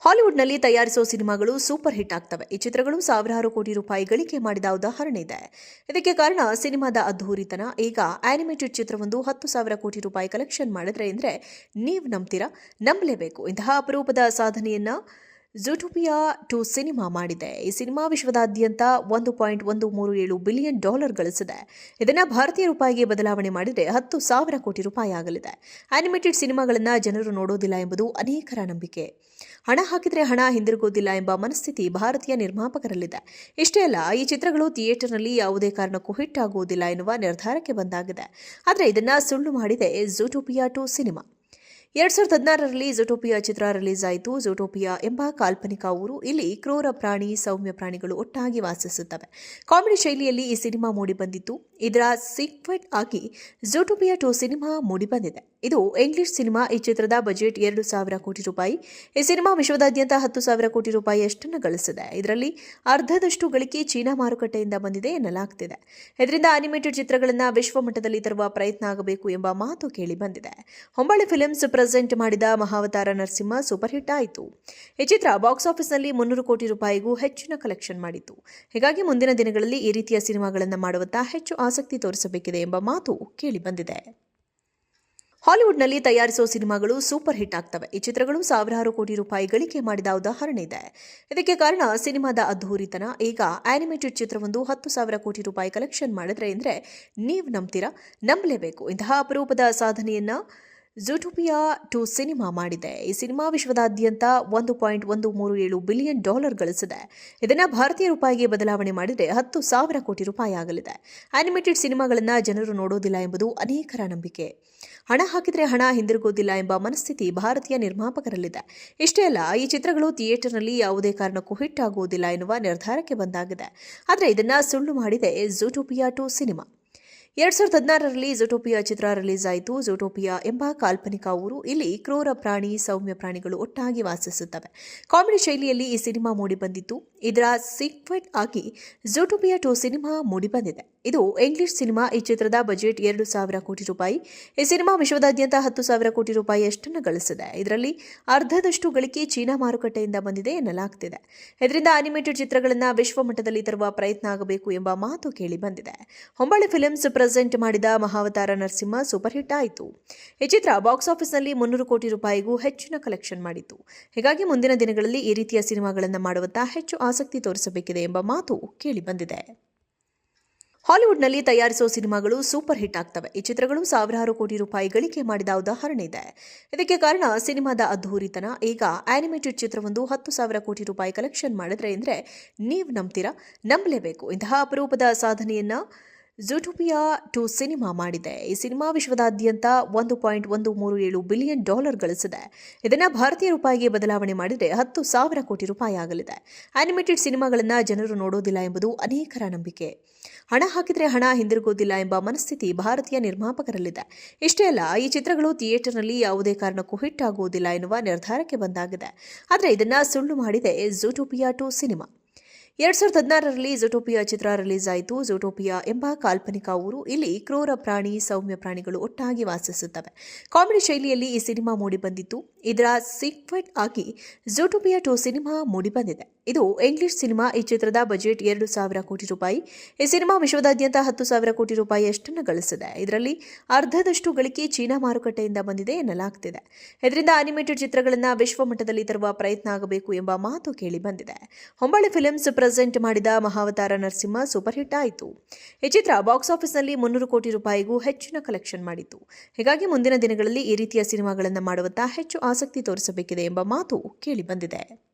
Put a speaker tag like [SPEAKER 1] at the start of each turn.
[SPEAKER 1] ಹಾಲಿವುಡ್ನಲ್ಲಿ ತಯಾರಿಸುವ ಸಿನಿಮಾಗಳು super hit ಆಗ್ತವೆ. ಈ ಚಿತ್ರಗಳು ಸಾವಿರಾರು ಕೋಟಿ ರೂಪಾಯಿ ಗಳಿಕೆ ಮಾಡಿದ ಉದಾಹರಣೆ ಇದೆ. ಇದಕ್ಕೆ ಕಾರಣ ಸಿನಿಮಾದ ಅದ್ಧೂರಿತನ. ಈಗ ಆನಿಮೇಟೆಡ್ ಚಿತ್ರವೊಂದು ಹತ್ತು ಸಾವಿರ ಕೋಟಿ ರೂಪಾಯಿ ಕಲೆಕ್ಷನ್ ಮಾಡಿದ್ರೆ ಅಂದ್ರೆ ನೀವು ನಂಬ್ತೀರಾ? ನಂಬಲೇಬೇಕು. ಇಂತಹ ಅಪರೂಪದ ಸಾಧನೆಯನ್ನ ಜೂಟೋಪಿಯಾ ಟು ಸಿನಿಮಾ ಮಾಡಿದೆ. ಈ ಸಿನಿಮಾ ವಿಶ್ವದಾದ್ಯಂತ ಒಂದು ಪಾಯಿಂಟ್ ಒಂದು ಮೂರು ಏಳು ಬಿಲಿಯನ್ ಡಾಲರ್ ಗಳಿಸಿದೆ. ಇದನ್ನು ಭಾರತೀಯ ರೂಪಾಯಿಗೆ ಬದಲಾವಣೆ ಮಾಡಿದರೆ ಹತ್ತು ಸಾವಿರ ಕೋಟಿ ರೂಪಾಯಿ ಆಗಲಿದೆ. ಆನಿಮೇಟೆಡ್ ಸಿನಿಮಾಗಳನ್ನು ಜನರು ನೋಡೋದಿಲ್ಲ ಎಂಬುದು ಅನೇಕರ ನಂಬಿಕೆ. ಹಣ ಹಾಕಿದರೆ ಹಣ, ಹಿಂದಿರುಗೋದಿಲ್ಲ ಎಂಬ ಮನಸ್ಥಿತಿ ಭಾರತೀಯ ನಿರ್ಮಾಪಕರಲ್ಲಿದೆ. ಇಷ್ಟೇ ಅಲ್ಲ, ಈ ಚಿತ್ರಗಳು ಥಿಯೇಟರ್ನಲ್ಲಿ ಯಾವುದೇ ಕಾರಣಕ್ಕೂ ಹಿಟ್ ಆಗುವುದಿಲ್ಲ ಎನ್ನುವ ನಿರ್ಧಾರಕ್ಕೆ ಬಂದಾಗಿದೆ. ಆದರೆ ಇದನ್ನು ಸುಳ್ಳು ಮಾಡಿದೆ ಜೂಟೋಪಿಯಾ ಟು ಸಿನಿಮಾ ಎರಡ್ ಸಾವಿರದ ಹದಿನಾರರಲ್ಲಿ ಝೊಟೋಪಿಯಾ ಚಿತ್ರ ರಿಲೀಸ್ ಆಯಿತು. ಝೊಟೋಪಿಯಾ ಎಂಬ ಕಾಲ್ಪನಿಕ ಊರು. ಇಲ್ಲಿ ಕ್ರೂರ ಪ್ರಾಣಿ, ಸೌಮ್ಯ ಪ್ರಾಣಿಗಳು ಒಟ್ಟಾಗಿ ವಾಸಿಸುತ್ತವೆ. ಕಾಮಿಡಿ ಶೈಲಿಯಲ್ಲಿ ಈ ಸಿನಿಮಾ ಮೂಡಿಬಂದಿತ್ತು ಇದರ ಸೀಕ್ವೆಟ್ ಆಗಿ ಝೂಟೋಪಿಯಾ ಟು ಸಿನಿಮಾ ಮೂಡಿಬಂದಿದೆ ಇದು ಇಂಗ್ಲಿಷ್ ಸಿನಿಮಾ. ಈ ಚಿತ್ರದ ಬಜೆಟ್ ಎರಡು ಸಾವಿರ ಕೋಟಿ ರೂಪಾಯಿ. ಈ ಸಿನಿಮಾ ವಿಶ್ವದಾದ್ಯಂತ ಹತ್ತು ಸಾವಿರ ಕೋಟಿ ರೂಪಾಯಿ ಅಷ್ಟನ್ನು ಗಳಿಸಿದೆ. ಇದರಲ್ಲಿ ಅರ್ಧದಷ್ಟು ಗಳಿಕೆ ಚೀನಾ ಮಾರುಕಟ್ಟೆಯಿಂದ ಬಂದಿದೆ ಎನ್ನಲಾಗ್ತಿದೆ. ಇದರಿಂದ ಅನಿಮೇಟೆಡ್ ಚಿತ್ರಗಳನ್ನು ವಿಶ್ವಮಟ್ಟದಲ್ಲಿ ತರುವ ಪ್ರಯತ್ನ ಆಗಬೇಕು ಎಂಬ ಮಾತು ಕೇಳಿ ಬಂದಿದೆ. ಹೊಂಬಾಳಿ ಫಿಲ್ಮ್ಸ್ ಪ್ರೆಸೆಂಟ್ ಮಾಡಿದ ಮಹಾವತಾರ ನರಸಿಂಹ ಸೂಪರ್ ಹಿಟ್ ಆಯಿತು. ಈ ಚಿತ್ರ ಬಾಕ್ಸ್ ಆಫೀಸ್ನಲ್ಲಿ ಮುನ್ನೂರು ಕೋಟಿ ರೂಪಾಯಿಗೂ ಹೆಚ್ಚಿನ ಕಲೆಕ್ಷನ್ ಮಾಡಿತು ಹೀಗಾಗಿ ಮುಂದಿನ ದಿನಗಳಲ್ಲಿ ಈ ರೀತಿಯ ಸಿನಿಮಾಗಳನ್ನು ಮಾಡುವತ್ತ ಹೆಚ್ಚು ಆಸಕ್ತಿ ತೋರಿಸಬೇಕಿದೆ ಎಂಬ ಮಾತು ಕೇಳಿಬಂದಿದೆ ಹಾಲಿವುಡ್ನಲ್ಲಿ ತಯಾರಿಸುವ ಸಿನಿಮಾಗಳು ಸೂಪರ್ ಹಿಟ್ ಆಗ್ತವೆ. ಈ ಚಿತ್ರಗಳು ಸಾವಿರಾರು ಕೋಟಿ ರೂಪಾಯಿ ಗಳಿಕೆ ಮಾಡಿದ ಉದಾಹರಣೆ ಇದೆ. ಇದಕ್ಕೆ ಕಾರಣ ಸಿನಿಮಾದ ಅದ್ಧೂರಿತನ. ಈಗ ಆನಿಮೇಟೆಡ್ ಚಿತ್ರವೊಂದು ಹತ್ತು ಸಾವಿರ ಕೋಟಿ ರೂಪಾಯಿ ಕಲೆಕ್ಷನ್ ಮಾಡಿದ್ರೆ ಅಂದ್ರೆ ನೀವು ನಂಬ್ತೀರಾ? ನಂಬಲೇಬೇಕು. ಇಂತಹ ಅಪರೂಪದ ಸಾಧನೆಯನ್ನ ಜೂಟೋಪಿಯಾ ಟು ಸಿನಿಮಾ ಮಾಡಿದೆ. ಈ ಸಿನಿಮಾ ವಿಶ್ವದಾದ್ಯಂತ ಒಂದು ಪಾಯಿಂಟ್ ಒಂದು ಮೂರು ಏಳು ಬಿಲಿಯನ್ ಡಾಲರ್ ಗಳಿಸಿದೆ. ಇದನ್ನು ಭಾರತೀಯ ರೂಪಾಯಿಗೆ ಬದಲಾವಣೆ ಮಾಡಿದರೆ ಹತ್ತು ಸಾವಿರ ಕೋಟಿ ರೂಪಾಯಿ ಆಗಲಿದೆ. ಆನಿಮೇಟೆಡ್ ಸಿನಿಮಾಗಳನ್ನು ಜನರು ನೋಡೋದಿಲ್ಲ ಎಂಬುದು ಅನೇಕರ ನಂಬಿಕೆ. ಹಣ ಹಾಕಿದರೆ ಹಣ, ಹಿಂದಿರುಗೋದಿಲ್ಲ ಎಂಬ ಮನಸ್ಥಿತಿ ಭಾರತೀಯ ನಿರ್ಮಾಪಕರಲ್ಲಿದೆ. ಇಷ್ಟೇ ಅಲ್ಲ, ಈ ಚಿತ್ರಗಳು ಥಿಯೇಟರ್ನಲ್ಲಿ ಯಾವುದೇ ಕಾರಣಕ್ಕೂ ಹಿಟ್ ಆಗುವುದಿಲ್ಲ ಎನ್ನುವ ನಿರ್ಧಾರಕ್ಕೆ ಬಂದಾಗಿದೆ. ಆದರೆ ಇದನ್ನು ಸುಳ್ಳು ಮಾಡಿದೆ ಜೂಟೋಪಿಯಾ ಟು ಸಿನಿಮಾ ಎರಡ್ ಸಾವಿರದ ಹದಿನಾರರಲ್ಲಿ ಜೋಟೋಪಿಯಾ ಚಿತ್ರ ರಿಲೀಸ್ ಆಯಿತು ಜೋಟೋಪಿಯಾ ಎಂಬ ಕಾಲ್ಪನಿಕ ಊರು ಇಲ್ಲಿ ಕ್ರೂರ ಪ್ರಾಣಿ, ಸೌಮ್ಯ ಪ್ರಾಣಿಗಳು ಒಟ್ಟಾಗಿ ವಾಸಿಸುತ್ತವೆ. ಕಾಮಿಡಿ ಶೈಲಿಯಲ್ಲಿ ಈ ಸಿನಿಮಾ ಮೂಡಿಬಂದಿತ್ತು. ಇದರ ಸೀಕ್ವೆಟ್ ಆಗಿ ಜೋಟೋಪಿಯಾ ಟು ಸಿನಿಮಾ ಮೂಡಿಬಂದಿದೆ. ಇದು ಇಂಗ್ಲಿಷ್ ಸಿನಿಮಾ ಈ ಚಿತ್ರದ ಬಜೆಟ್ ಎರಡು ಸಾವಿರ ಕೋಟಿ ರೂಪಾಯಿ. ಈ ಸಿನಿಮಾ ವಿಶ್ವದಾದ್ಯಂತ ಹತ್ತು ಸಾವಿರ ಕೋಟಿ ರೂಪಾಯಿಯಷ್ಟನ್ನು ಗಳಿಸಿದೆ. ಇದರಲ್ಲಿ ಅರ್ಧದಷ್ಟು ಗಳಿಕೆ ಚೀನಾ ಮಾರುಕಟ್ಟೆಯಿಂದ ಬಂದಿದೆ ಎನ್ನಲಾಗ್ತಿದೆ. ಇದರಿಂದ ಅನಿಮೇಟೆಡ್ ಚಿತ್ರಗಳನ್ನು ವಿಶ್ವ ಮಟ್ಟದಲ್ಲಿ ತರುವ ಪ್ರಯತ್ನ ಆಗಬೇಕು ಎಂಬ ಮಾತು ಕೇಳಿ ಬಂದಿದೆ. ಹೊಂಬಾಳಿ ಫಿಲ್ಮ್ಸ್ ಪ್ರೆಸೆಂಟ್ ಮಾಡಿದ ಮಹಾವತಾರ ನರಸಿಂಹ ಸೂಪರ್ ಹಿಟ್ ಆಯಿತು. ಈ ಚಿತ್ರ ಬಾಕ್ಸ್ ಆಫೀಸ್ನಲ್ಲಿ ಮುನ್ನೂರು ಕೋಟಿ ರೂಪಾಯಿಗೂ ಹೆಚ್ಚಿನ ಕಲೆಕ್ಷನ್ ಮಾಡಿತು ಹೀಗಾಗಿ ಮುಂದಿನ ದಿನಗಳಲ್ಲಿ ಈ ರೀತಿಯ ಸಿನಿಮಾಗಳನ್ನು ಮಾಡುವತ್ತ ಹೆಚ್ಚು ಆಸಕ್ತಿ ತೋರಿಸಬೇಕಿದೆ ಎಂಬ ಮಾತು ಕೇಳಿಬಂದಿದೆ ಹಾಲಿವುಡ್ನಲ್ಲಿ ತಯಾರಿಸುವ ಸಿನಿಮಾಗಳು ಸೂಪರ್ ಹಿಟ್ ಆಗ್ತವೆ. ಈ ಚಿತ್ರಗಳು ಸಾವಿರಾರು ಕೋಟಿ ರೂಪಾಯಿ ಗಳಿಕೆ ಮಾಡಿದ ಉದಾಹರಣೆ ಇದೆ. ಇದಕ್ಕೆ ಕಾರಣ ಸಿನಿಮಾದ ಅದ್ಧೂರಿತನ. ಈಗ ಆನಿಮೇಟೆಡ್ ಚಿತ್ರವೊಂದು ಹತ್ತು ಸಾವಿರ ಕೋಟಿ ರೂಪಾಯಿ ಕಲೆಕ್ಷನ್ ಮಾಡಿದ್ರೆ ಅಂದ್ರೆ ನೀವು ನಂಬ್ತೀರಾ? ನಂಬಲೇಬೇಕು. ಇಂತಹ ಅಪರೂಪದ ಸಾಧನೆಯನ್ನ ಜೂಟೋಪಿಯಾ ಟು ಸಿನಿಮಾ ಮಾಡಿದೆ. ಈ ಸಿನಿಮಾ ವಿಶ್ವದಾದ್ಯಂತ ಒಂದು ಪಾಯಿಂಟ್ ಒಂದು ಮೂರು ಏಳು ಬಿಲಿಯನ್ ಡಾಲರ್ ಗಳಿಸಿದೆ. ಇದನ್ನು ಭಾರತೀಯ ರೂಪಾಯಿಗೆ ಬದಲಾವಣೆ ಮಾಡಿದರೆ ಹತ್ತು ಸಾವಿರ ಕೋಟಿ ರೂಪಾಯಿ ಆಗಲಿದೆ. ಆನಿಮೇಟೆಡ್ ಸಿನಿಮಾಗಳನ್ನು ಜನರು ನೋಡೋದಿಲ್ಲ ಎಂಬುದು ಅನೇಕರ ನಂಬಿಕೆ. ಹಣ ಹಾಕಿದರೆ ಹಣ, ಹಿಂದಿರುಗೋದಿಲ್ಲ ಎಂಬ ಮನಸ್ಥಿತಿ ಭಾರತೀಯ ನಿರ್ಮಾಪಕರಲ್ಲಿದೆ. ಇಷ್ಟೇ ಅಲ್ಲ, ಈ ಚಿತ್ರಗಳು ಥಿಯೇಟರ್ನಲ್ಲಿ ಯಾವುದೇ ಕಾರಣಕ್ಕೂ ಹಿಟ್ ಆಗುವುದಿಲ್ಲ ಎನ್ನುವ ನಿರ್ಧಾರಕ್ಕೆ ಬಂದಾಗಿದೆ. ಆದರೆ ಇದನ್ನು ಸುಳ್ಳು ಮಾಡಿದೆ ಜೂಟೋಪಿಯಾ ಟು ಸಿನಿಮಾ ಎರಡ್ ಸಾವಿರದ ಹದಿನಾರರಲ್ಲಿ ಜೋಟೋಪಿಯಾ ಚಿತ್ರ ರಿಲೀಸ್ ಆಯಿತು ಜೋಟೋಪಿಯಾ ಎಂಬ ಕಾಲ್ಪನಿಕ ಊರು. ಇಲ್ಲಿ ಕ್ರೂರ ಪ್ರಾಣಿ, ಸೌಮ್ಯ ಪ್ರಾಣಿಗಳು ಒಟ್ಟಾಗಿ ವಾಸಿಸುತ್ತವೆ. ಕಾಮಿಡಿ ಶೈಲಿಯಲ್ಲಿ ಈ ಸಿನಿಮಾ ಮೂಡಿಬಂದಿತ್ತು ಇದರ ಸೀಕ್ವೆಟ್ ಆಗಿ ಜೋಟೋಪಿಯಾ ಟು ಸಿನಿಮಾ ಮೂಡಿಬಂದಿದೆ ಇದು ಇಂಗ್ಲಿಷ್ ಸಿನಿಮಾ. ಈ ಚಿತ್ರದ ಬಜೆಟ್ ಎರಡು ಸಾವಿರ ಕೋಟಿ ರೂಪಾಯಿ. ಈ ಸಿನಿಮಾ ವಿಶ್ವದಾದ್ಯಂತ ಹತ್ತು ಸಾವಿರ ಕೋಟಿ ರೂಪಾಯಿ ಅಷ್ಟನ್ನು ಗಳಿಸಿದೆ. ಇದರಲ್ಲಿ ಅರ್ಧದಷ್ಟು ಗಳಿಕೆ ಚೀನಾ ಮಾರುಕಟ್ಟೆಯಿಂದ ಬಂದಿದೆ ಎನ್ನಲಾಗ್ತಿದೆ. ಇದರಿಂದ ಅನಿಮೇಟೆಡ್ ಚಿತ್ರಗಳನ್ನು ವಿಶ್ವಮಟ್ಟದಲ್ಲಿ ತರುವ ಪ್ರಯತ್ನ ಆಗಬೇಕು ಎಂಬ ಮಾತು ಕೇಳಿ ಬಂದಿದೆ. ಹೊಂಬಾಳೆ ಫಿಲ್ಮ್ಸ್ ಪ್ರೆಸೆಂಟ್ ಮಾಡಿದ ಮಹಾವತಾರ ನರಸಿಂಹ ಸೂಪರ್ ಹಿಟ್ ಆಯಿತು. ಈ ಚಿತ್ರ ಬಾಕ್ಸ್ ಆಫೀಸ್ನಲ್ಲಿ ಮುನ್ನೂರು ಕೋಟಿ ರೂಪಾಯಿಗೂ ಹೆಚ್ಚಿನ ಕಲೆಕ್ಷನ್ ಮಾಡಿತು. ಹೀಗಾಗಿ ಮುಂದಿನ ದಿನಗಳಲ್ಲಿ ಈ ರೀತಿಯ ಸಿನಿಮಾಗಳನ್ನು ಮಾಡುವತ್ತ ಹೆಚ್ಚು ಆಸಕ್ತಿ ತೋರಿಸಬೇಕಿದೆ ಎಂಬ ಮಾತು ಕೇಳಿಬಂದಿದೆ